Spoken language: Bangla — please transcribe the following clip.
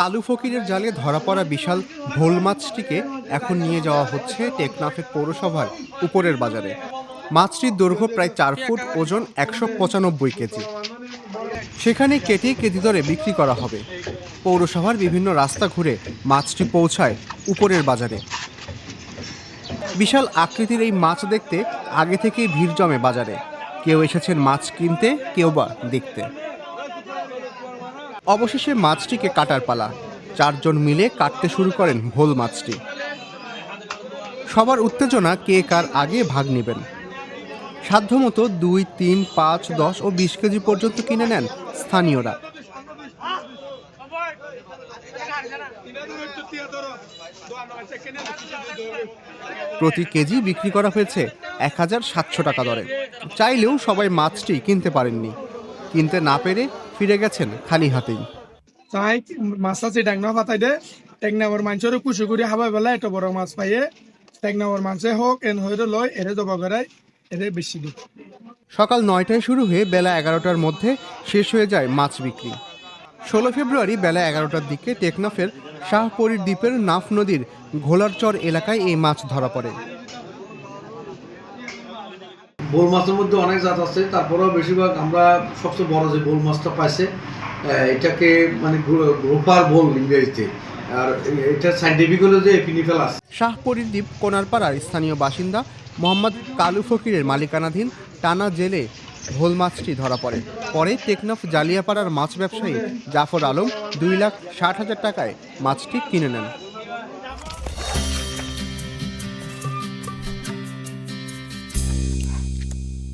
কালু ফকিরের জালে ধরা পড়া বিশাল ভোল মাছটিকে এখন নিয়ে যাওয়া হচ্ছে টেকনাফের পৌরসভার উপরের বাজারে। মাছটির দৈর্ঘ্য প্রায় চার ফুট, ওজন একশো পঁচানব্বই কেজি। সেখানে কেটে কেজি দরে বিক্রি করা হবে। পৌরসভার বিভিন্ন রাস্তা ঘুরে মাছটি পৌঁছায় উপরের বাজারে। বিশাল আকৃতির এই মাছ দেখতে আগে থেকেই ভিড় জমে বাজারে। কেউ এসেছেন মাছ কিনতে, কেউ বা দেখতে। অবশেষে মাছটিকে কাটার পালা। চারজন মিলে কাটতে শুরু করেন ভোল মাছটি। সবার উত্তেজনা কে কার আগে ভাগ নেবেন। সাধ্যমতো দুই, তিন, পাঁচ, দশ ও বিশ কেজি পর্যন্ত কিনে নেন স্থানীয়রা। প্রতি কেজি বিক্রি করা হয়েছে এক হাজার সাতশো টাকা দরে। চাইলেও সবাই মাছটি কিনতে পারেননি। কিনতে না পেরে ফিরে গেছেন খালি হাতেই। তাই মাছ আছে টেকনা পাতাই দে। টেকনাবর মানুষের কুচি করে হাবাই বেলা এত বড় মাছ পাইয়ে টেকনাবর মানুষে হোক এন হয়ে লয় এরে জবা করাই এরে বেশি দিক সকাল নয়টায় শুরু হয়ে বেলা এগারোটার মধ্যে শেষ হয়ে যায় মাছ বিক্রি। ষোলো ফেব্রুয়ারি বেলা এগারোটার দিকে টেকনাফের শাহপরীর দ্বীপের নাফ নদীর ঘোলারচর এলাকায় এই মাছ ধরা পড়ে। বোল মাছের মধ্যে অনেক জাত আছে, তারপরেও বেশিরভাগ আমরা সবচেয়ে বড় যে বোল মাছটা পাইছে এটাকে মানে গ্রোপার বোল ইংরেজিতে। আর এটা সাইন্টিফিক হলো যে এপিনিফেলাস শাহপরীর দ্বীপ কোনারপাড়ার স্থানীয় বাসিন্দা মোহাম্মদ কালু ফকিরের মালিকানাধীন টানা জেলে ভোল মাছটি ধরা পড়ে। পরে টেকনাফ জালিয়াপাড়ার মাছ ব্যবসায়ী জাফর আলম দুই লাখ ষাট হাজার টাকায় মাছটি কিনে নেন।